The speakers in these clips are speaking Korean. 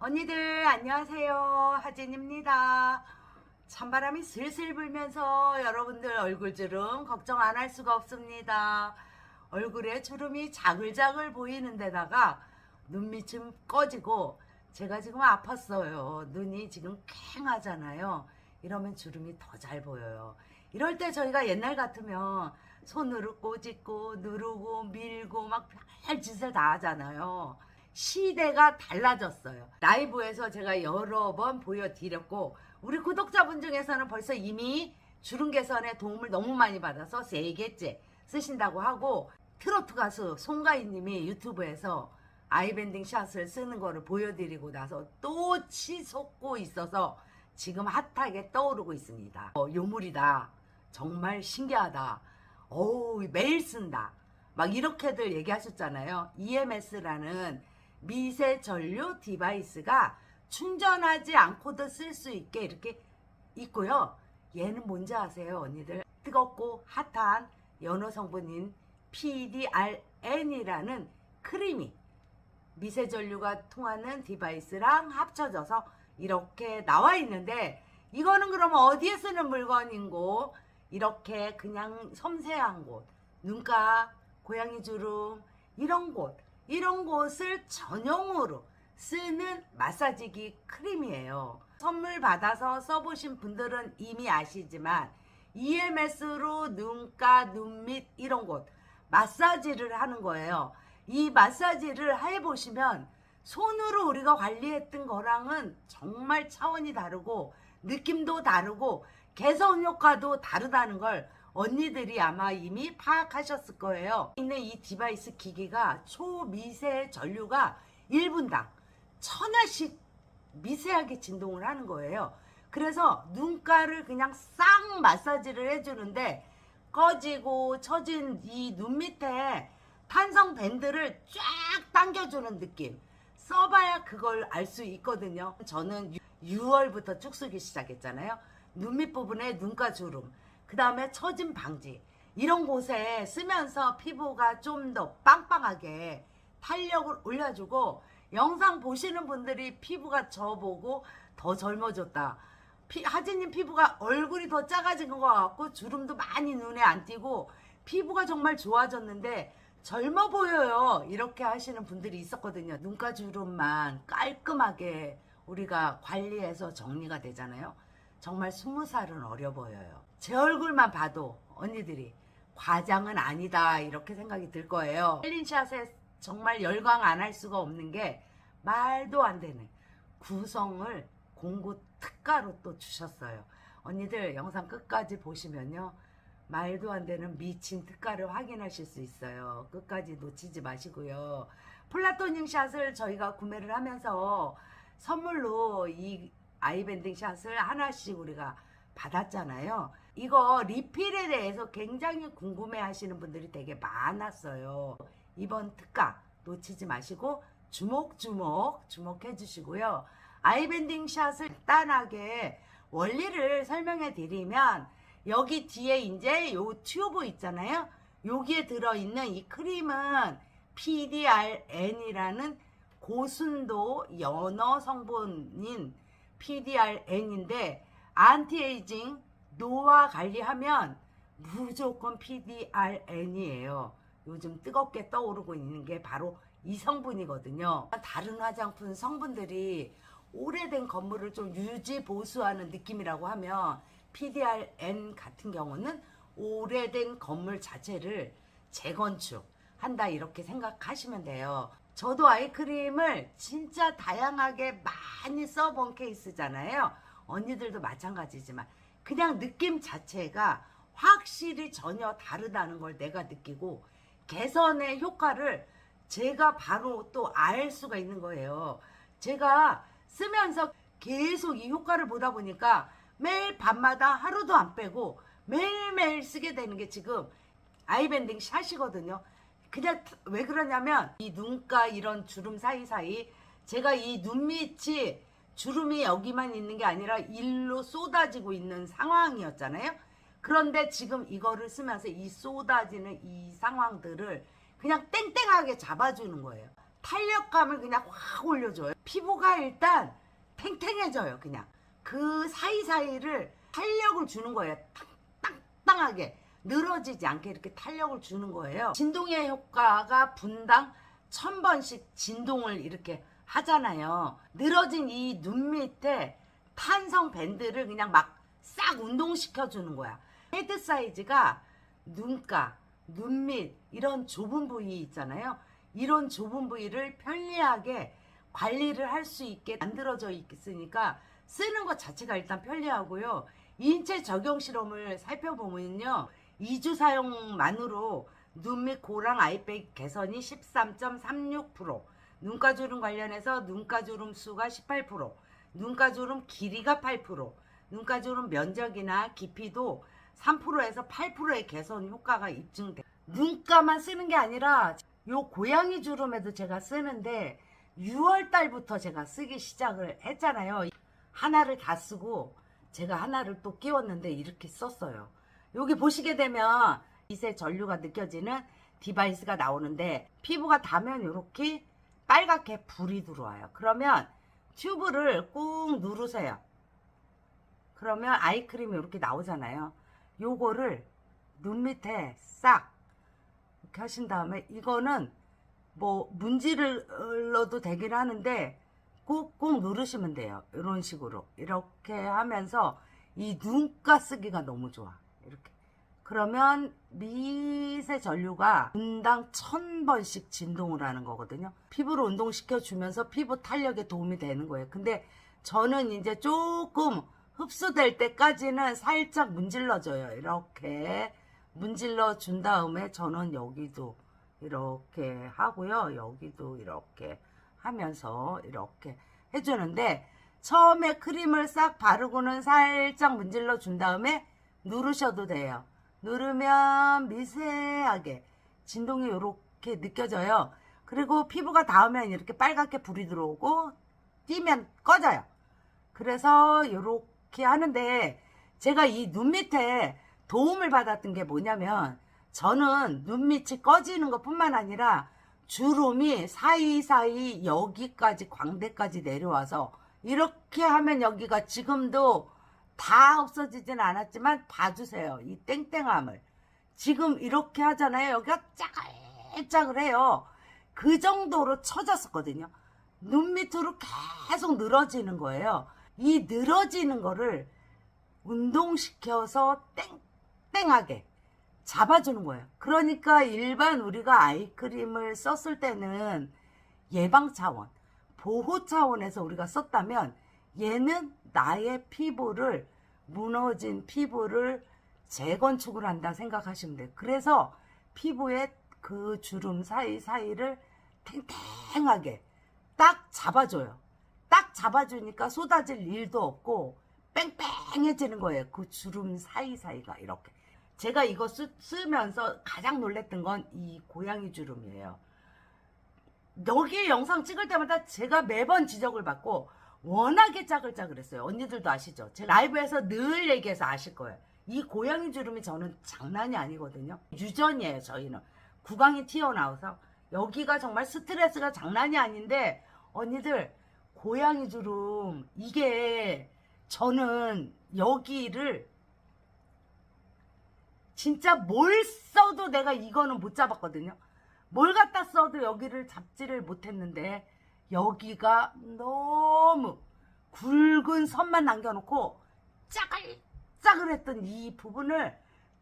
언니들 안녕하세요. 하진입니다. 찬바람이 슬슬 불면서 여러분들 얼굴 주름 걱정 안 할 수가 없습니다. 얼굴에 주름이 자글자글 보이는 데다가 눈밑은 꺼지고 제가 지금 아팠어요. 눈이 지금 퀭하잖아요. 이러면 주름이 더 잘 보여요. 이럴 때 저희가 옛날 같으면 손으로 꼬집고 누르고 밀고 막 별 짓을 다 하잖아요 시대가 달라졌어요. 라이브에서 제가 여러 번 보여드렸고 우리 구독자분 중에서는 벌써 이미 주름 개선에 도움을 너무 많이 받아서 세 개째 쓰신다고 하고 트로트 가수 송가인 님이 유튜브에서 아이밴딩 샷을 쓰는 거를 보여드리고 나서 또 치솟고 있어서 지금 핫하게 떠오르고 있습니다. 어, 요물이다. 정말 신기하다. 어우 매일 쓴다. 막 이렇게들 얘기하셨잖아요. EMS라는 미세 전류 디바이스가 충전하지 않고도 쓸 수 있게 이렇게 있고요. 얘는 뭔지 아세요, 언니들? 뜨겁고 핫한 연어 성분인 PDRN이라는 크림이 미세 전류가 통하는 디바이스랑 합쳐져서 이렇게 나와 있는데 이거는 그러면 어디에 쓰는 물건인고 이렇게 그냥 섬세한 곳, 눈가, 고양이 주름 이런 곳 이런 곳을 전용으로 쓰는 마사지기 크림이에요. 선물 받아서 써보신 분들은 이미 아시지만 EMS로 눈가, 눈 밑 이런 곳 마사지를 하는 거예요. 이 마사지를 해보시면 손으로 우리가 관리했던 거랑은 정말 차원이 다르고 느낌도 다르고 개선 효과도 다르다는 걸 언니들이 아마 이미 파악하셨을 거예요. 있는 이 디바이스 기기가 초미세 전류가 1분당 천회씩 미세하게 진동을 하는 거예요. 그래서 눈가를 그냥 싹 마사지를 해주는데 꺼지고 처진 이 눈 밑에 탄성 밴드를 쫙 당겨주는 느낌. 써봐야 그걸 알 수 있거든요. 저는 6월부터 쭉 쓰기 시작했잖아요. 눈밑 부분에 눈가 주름, 그 다음에 처짐 방지. 이런 곳에 쓰면서 피부가 좀 더 빵빵하게 탄력을 올려주고 영상 보시는 분들이 피부가 저보고 더 젊어졌다. 피, 하진님 피부가 얼굴이 더 작아진 것 같고 주름도 많이 눈에 안 띄고 피부가 정말 좋아졌는데 젊어 보여요. 이렇게 하시는 분들이 있었거든요. 눈가 주름만 깔끔하게 우리가 관리해서 정리가 되잖아요. 정말 스무 살은 어려 보여요. 제 얼굴만 봐도 언니들이 과장은 아니다 이렇게 생각이 들 거예요. 헬린샷에 정말 열광 안 할 수가 없는 게 말도 안 되는 구성을 공구 특가로 또 주셨어요. 언니들 영상 끝까지 보시면요. 말도 안 되는 미친 특가를 확인하실 수 있어요. 끝까지 놓치지 마시고요. 플라토닝 샷을 저희가 구매를 하면서 선물로 이 아이밴딩 샷을 하나씩 우리가 받았잖아요. 이거 리필에 대해서 굉장히 궁금해 하시는 분들이 되게 많았어요. 이번 특가 놓치지 마시고 주목주목 주목해 주시고요. 아이밴딩 샷을 간단하게 원리를 설명해 드리면 여기 뒤에 이제 요 튜브 있잖아요. 여기에 들어있는 이 크림은 PDRN이라는 고순도 연어 성분인 PDRN인데 안티에이징 노화 관리하면 무조건 PDRN이에요. 요즘 뜨겁게 떠오르고 있는 게 바로 이 성분이거든요. 다른 화장품 성분들이 오래된 건물을 좀 유지 보수하는 느낌이라고 하면 PDRN 같은 경우는 오래된 건물 자체를 재건축 한다 이렇게 생각하시면 돼요. 저도 아이크림을 진짜 다양하게 많이 써본 케이스잖아요. 언니들도 마찬가지지만 그냥 느낌 자체가 확실히 전혀 다르다는 걸 내가 느끼고 개선의 효과를 제가 바로 또 알 수가 있는 거예요. 제가 쓰면서 계속 이 효과를 보다 보니까 매일 밤마다 하루도 안 빼고 매일매일 쓰게 되는 게 지금 아이밴딩 샷이거든요. 그냥 왜 그러냐면 이 눈가 이런 주름 사이사이 제가 이 눈밑이 주름이 여기만 있는 게 아니라 일로 쏟아지고 있는 상황이었잖아요. 그런데 지금 이거를 쓰면서 이 쏟아지는 이 상황들을 그냥 땡땡하게 잡아주는 거예요. 탄력감을 그냥 확 올려줘요. 피부가 일단 탱탱해져요. 그냥 그 사이사이를 탄력을 주는 거예요. 땅땅땅하게 늘어지지 않게 이렇게 탄력을 주는 거예요. 진동의 효과가 분당 천 번씩 진동을 이렇게 하잖아요. 늘어진 이 눈 밑에 탄성 밴드를 그냥 막 싹 운동시켜 주는 거야. 헤드 사이즈가 눈가, 눈 밑 이런 좁은 부위 있잖아요. 이런 좁은 부위를 편리하게 관리를 할 수 있게 만들어져 있으니까 쓰는 것 자체가 일단 편리하고요. 인체 적용 실험을 살펴보면요. 2주 사용만으로 눈 및 고랑 아이백 개선이 13.36%, 눈가주름 관련해서 눈가주름 수가 18%, 눈가주름 길이가 8%, 눈가주름 면적이나 깊이도 3%에서 8%의 개선 효과가 입증돼. 눈가만 쓰는 게 아니라 요 고양이 주름에도 제가 쓰는데 6월 달부터 제가 쓰기 시작을 했잖아요. 하나를 다 쓰고 제가 하나를 또 끼웠는데 이렇게 썼어요. 여기 보시게 되면 미세 전류가 느껴지는 디바이스가 나오는데 피부가 닿으면 이렇게 빨갛게 불이 들어와요. 그러면 튜브를 꾹 누르세요. 그러면 아이크림이 이렇게 나오잖아요. 요거를 눈 밑에 싹 이렇게 하신 다음에 이거는 뭐 문지를러도 되긴 하는데 꾹꾹 누르시면 돼요. 이런 식으로 이렇게 하면서 이 눈가 쓰기가 너무 좋아. 이렇게 그러면 미세 전류가 분당 천 번씩 진동을 하는 거거든요. 피부를 운동시켜 주면서 피부 탄력에 도움이 되는 거예요. 근데 저는 이제 조금 흡수될 때까지는 살짝 문질러줘요. 이렇게 문질러 준 다음에 저는 여기도 이렇게 하고요. 여기도 이렇게 하면서 이렇게 해주는데 처음에 크림을 싹 바르고는 살짝 문질러 준 다음에 누르셔도 돼요. 누르면 미세하게 진동이 이렇게 느껴져요. 그리고 피부가 닿으면 이렇게 빨갛게 불이 들어오고 띄면 꺼져요. 그래서 이렇게 하는데 제가 이 눈 밑에 도움을 받았던 게 뭐냐면 저는 눈 밑이 꺼지는 것 뿐만 아니라 주름이 사이사이 여기까지 광대까지 내려와서 이렇게 하면 여기가 지금도 다 없어지진 않았지만 봐주세요. 이 땡땡함을. 지금 이렇게 하잖아요. 여기가 짜글짜글해요. 그 정도로 처졌었거든요. 눈 밑으로 계속 늘어지는 거예요. 이 늘어지는 거를 운동시켜서 땡땡하게 잡아주는 거예요. 그러니까 일반 우리가 아이크림을 썼을 때는 예방 차원, 보호 차원에서 우리가 썼다면 얘는 나의 피부를 무너진 피부를 재건축을 한다 생각하시면 돼요. 그래서 피부에 그 주름 사이사이를 탱탱하게 딱 잡아줘요. 딱 잡아주니까 쏟아질 일도 없고 뺑뺑해지는 거예요. 그 주름 사이사이가 이렇게. 제가 이거 쓰, 쓰면서 가장 놀랬던 건 이 고양이 주름이에요. 여기 영상 찍을 때마다 제가 매번 지적을 받고 워낙에 짜글짜글했어요. 언니들도 아시죠? 제 라이브에서 늘 얘기해서 아실 거예요. 이 고양이 주름이 저는 장난이 아니거든요. 유전이에요, 저희는. 구강이 튀어나와서 여기가 정말 스트레스가 장난이 아닌데 언니들 고양이 주름 이게 저는 여기를 진짜 뭘 써도 내가 이거는 못 잡았거든요. 뭘 갖다 써도 여기를 잡지를 못했는데 여기가 너무 굵은 선만 남겨놓고 짜글짜글했던 이 부분을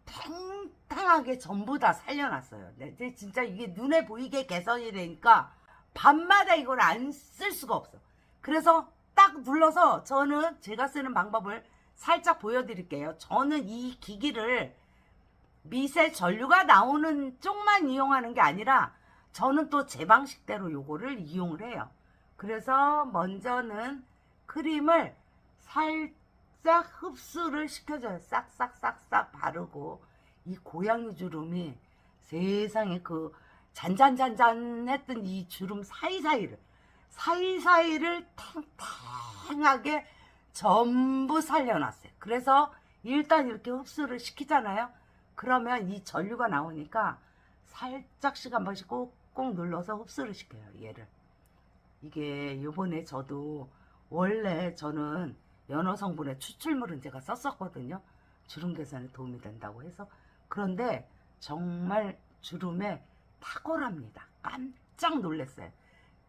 탱탱하게 전부 다 살려놨어요. 네, 이제 진짜 이게 눈에 보이게 개선이 되니까 밤마다 이걸 안 쓸 수가 없어. 그래서 딱 눌러서 저는 제가 쓰는 방법을 살짝 보여드릴게요. 저는 이 기기를 미세 전류가 나오는 쪽만 이용하는 게 아니라 저는 또 제 방식대로 요거를 이용을 해요. 그래서 먼저는 크림을 살짝 흡수를 시켜줘요. 싹싹싹싹 바르고 이 고양이 주름이 세상에 그 잔잔잔잔 했던 이 주름 사이사이를 사이사이를 탱탱하게 전부 살려놨어요. 그래서 일단 이렇게 흡수를 시키잖아요. 그러면 이 전류가 나오니까 살짝씩 한 번씩 꾹 꾹 눌러서 흡수를 시켜요 얘를. 이게 요번에 저도 원래 저는 연어 성분의 추출물은 제가 썼었거든요. 주름 개선에 도움이 된다고 해서. 그런데 정말 주름에 탁월합니다. 깜짝 놀랐어요.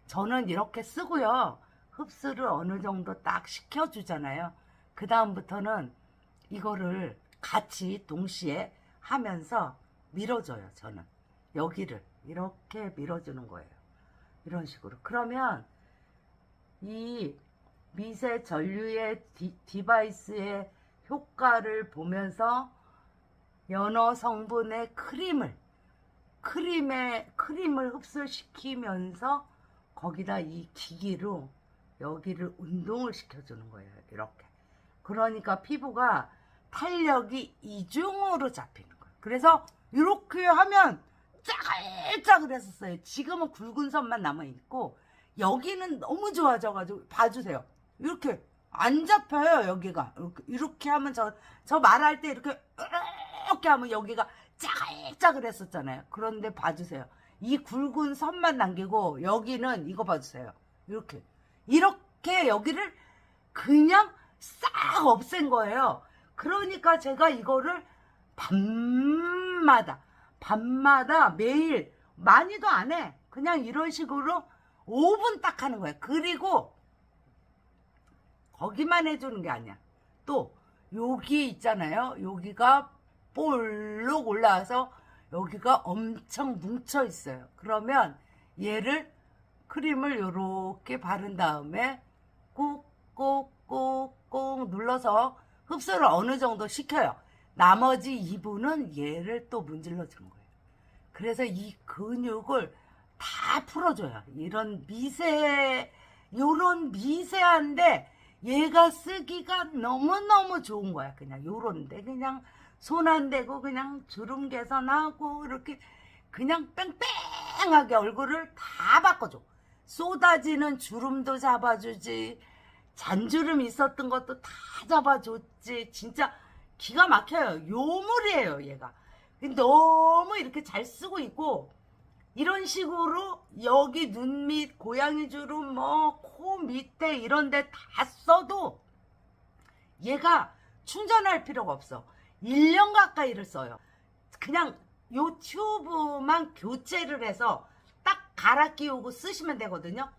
저는 이렇게 쓰고요. 흡수를 어느 정도 딱 시켜주잖아요. 그 다음부터는 이거를 같이 동시에 하면서 밀어줘요 저는. 여기를 이렇게 밀어주는 거예요. 이런 식으로. 그러면 이 미세 전류의 디, 디바이스의 효과를 보면서 연어 성분의 크림을 크림에 크림을 흡수시키면서 거기다 이 기기로 여기를 운동을 시켜주는 거예요 이렇게. 그러니까 피부가 탄력이 이중으로 잡히는 거예요. 그래서 이렇게 하면 짜글짜글했었어요. 지금은 굵은 선만 남아있고 여기는 너무 좋아져가지고 봐주세요. 이렇게 안 잡혀요 여기가. 이렇게, 이렇게 하면 저, 저 말할 때 이렇게 이렇게 하면 여기가 짜글짜글 했었잖아요. 그런데 봐주세요. 이 굵은 선만 남기고 여기는 이거 봐주세요. 이렇게. 이렇게 여기를 그냥 싹 없앤 거예요. 그러니까 제가 이거를 밤마다 밤마다 매일 많이도 안 해 그냥 이런 식으로 5분 딱 하는 거예요 그리고 거기만 해주는 게 아니야. 또 여기 있잖아요. 여기가 볼록 올라와서 여기가 엄청 뭉쳐 있어요. 그러면 얘를 크림을 이렇게 바른 다음에 꾹꾹꾹꾹 눌러서 흡수를 어느 정도 시켜요. 나머지 2분은 얘를 또 문질러 주는 거예요. 그래서 이 근육을 다 풀어줘요. 이런 미세, 요런 미세한데 얘가 쓰기가 너무너무 좋은 거야. 그냥 요런데 그냥 손 안 대고 그냥 주름 개선하고 이렇게 그냥 뺑뺑하게 얼굴을 다 바꿔줘. 쏟아지는 주름도 잡아주지. 잔주름 있었던 것도 다 잡아줬지. 진짜 기가 막혀요. 요물이에요, 얘가. 너무 이렇게 잘 쓰고 있고 이런 식으로 여기 눈 밑 고양이 주름 뭐 코 밑에 이런 데 다 써도 얘가 충전할 필요가 없어 1년 가까이를 써요 그냥 요 튜브만 교체를 해서 딱 갈아 끼우고 쓰시면 되거든요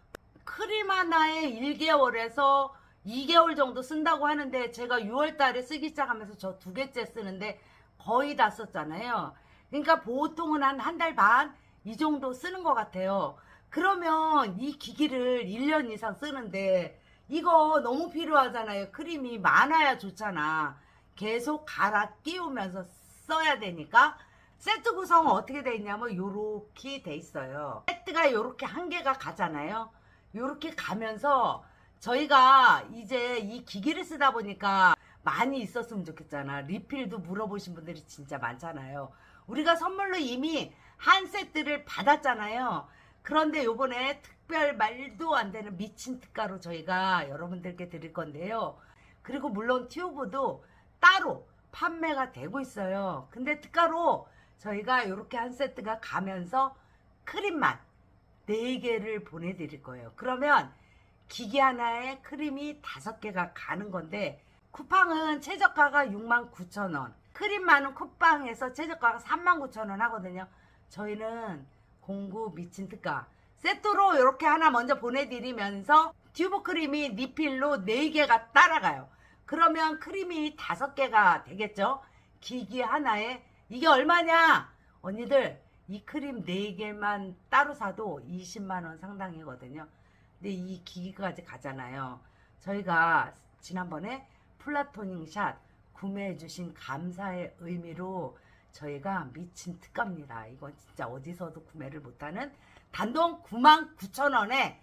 크림 하나에 1개월에서 2개월 정도 쓴다고 하는데 제가 6월 달에 쓰기 시작하면서 저 두 개째 쓰는데 거의 다 썼잖아요 그러니까 보통은 한 한 달 반 이 정도 쓰는 것 같아요. 그러면 이 기기를 1년 이상 쓰는데 이거 너무 필요하잖아요. 크림이 많아야 좋잖아. 계속 갈아 끼우면서 써야 되니까 세트 구성은 어떻게 돼 있냐면 요렇게 돼 있어요. 세트가 요렇게 한 개가 가잖아요. 요렇게 가면서 저희가 이제 이 기기를 쓰다 보니까 많이 있었으면 좋겠잖아. 리필도 물어보신 분들이 진짜 많잖아요. 우리가 선물로 이미 한 세트를 받았잖아요. 그런데 요번에 특별 말도 안 되는 미친 특가로 저희가 여러분들께 드릴 건데요. 그리고 물론 튜브도 따로 판매가 되고 있어요. 근데 특가로 저희가 이렇게 한 세트가 가면서 크림만 4개를 보내드릴 거예요. 그러면 기기 하나에 크림이 5개가 가는 건데 쿠팡은 최저가가 69,000원 크림만은 쿠팡에서 최저가가 39,000원 하거든요. 저희는 공구 미친 특가 세트로 이렇게 하나 먼저 보내드리면서 튜브 크림이 리필로 4개가 따라가요. 그러면 크림이 5개가 되겠죠? 기기 하나에 이게 얼마냐? 언니들 이 크림 4개만 따로 사도 20만원 상당이거든요. 근데 이 기기까지 가잖아요. 저희가 지난번에 플라토닝 샷 구매해주신 감사의 의미로 저희가 미친 특가입니다. 이건 진짜 어디서도 구매를 못하는 단돈 99,000원에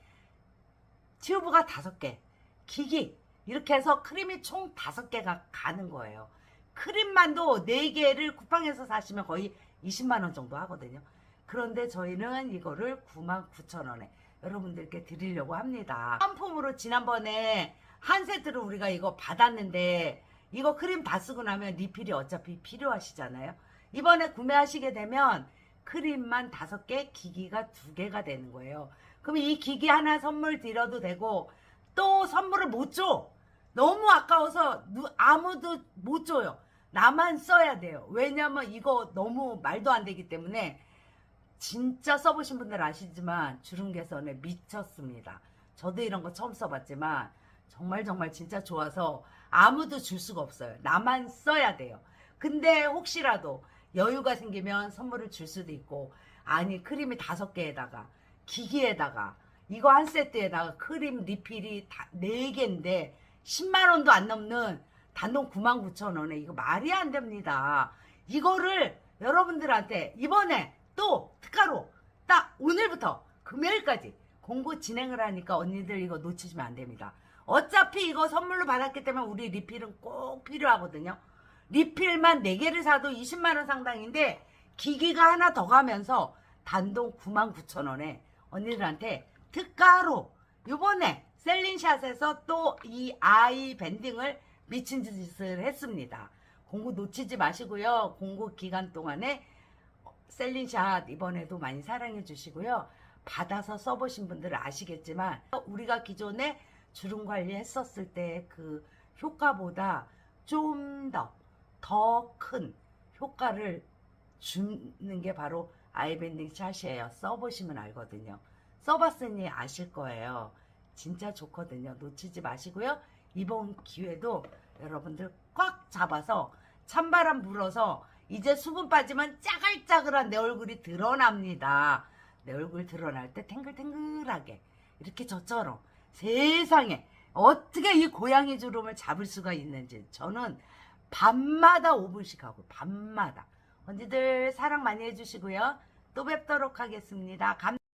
튜브가 5개, 기기 이렇게 해서 크림이 총 5개가 가는 거예요. 크림만도 4개를 쿠팡에서 사시면 거의 20만원 정도 하거든요. 그런데 저희는 이거를 99,000원에 여러분들께 드리려고 합니다. 상품으로 지난번에 한 세트로 우리가 이거 받았는데 이거 크림 다 쓰고 나면 리필이 어차피 필요하시잖아요. 이번에 구매하시게 되면 크림만 다섯 개, 기기가 두 개가 되는 거예요. 그럼 이 기기 하나 선물 드려도 되고 또 선물을 못 줘. 너무 아까워서 누- 아무도 못 줘요. 나만 써야 돼요. 왜냐면 이거 너무 말도 안 되기 때문에 진짜 써보신 분들 아시지만 주름 개선에 미쳤습니다. 저도 이런 거 처음 써봤지만 정말 정말 진짜 좋아서 아무도 줄 수가 없어요. 나만 써야 돼요. 근데 혹시라도 여유가 생기면 선물을 줄 수도 있고 아니 크림이 다섯 개에다가 기기에다가 이거 한 세트에다가 크림 리필이 다, 네 개인데 10만 원도 안 넘는 단돈 9만 9천 원에 이거 말이 안 됩니다. 이거를 여러분들한테 이번에 또 특가로 딱 오늘부터 금요일까지 공고 진행을 하니까 언니들 이거 놓치시면 안 됩니다. 어차피 이거 선물로 받았기 때문에 우리 리필은 꼭 필요하거든요. 리필만 4개를 사도 20만원 상당인데 기기가 하나 더 가면서 단돈 9만 9천 원에 언니들한테 특가로 요번에 셀린샷에서 또 이 아이 밴딩을 미친 짓을 했습니다. 공고 놓치지 마시고요. 공고 기간 동안에 셀린샷 이번에도 많이 사랑해 주시고요. 받아서 써보신 분들은 아시겠지만 우리가 기존에 주름 관리 했었을 때 그 효과보다 좀 더 더 큰 효과를 주는 게 바로 아이밴딩 샷이에요. 써보시면 알거든요. 써봤으니 아실 거예요. 진짜 좋거든요. 놓치지 마시고요. 이번 기회도 여러분들 꽉 잡아서 찬바람 불어서 이제 수분 빠지면 짜글짜글한 내 얼굴이 드러납니다. 내 얼굴 드러날 때 탱글탱글하게 이렇게 저처럼 세상에 어떻게 이 고양이 주름을 잡을 수가 있는지 저는 밤마다 5분씩 하고 밤마다 언니들 사랑 많이 해주시고요. 또 뵙도록 하겠습니다. 감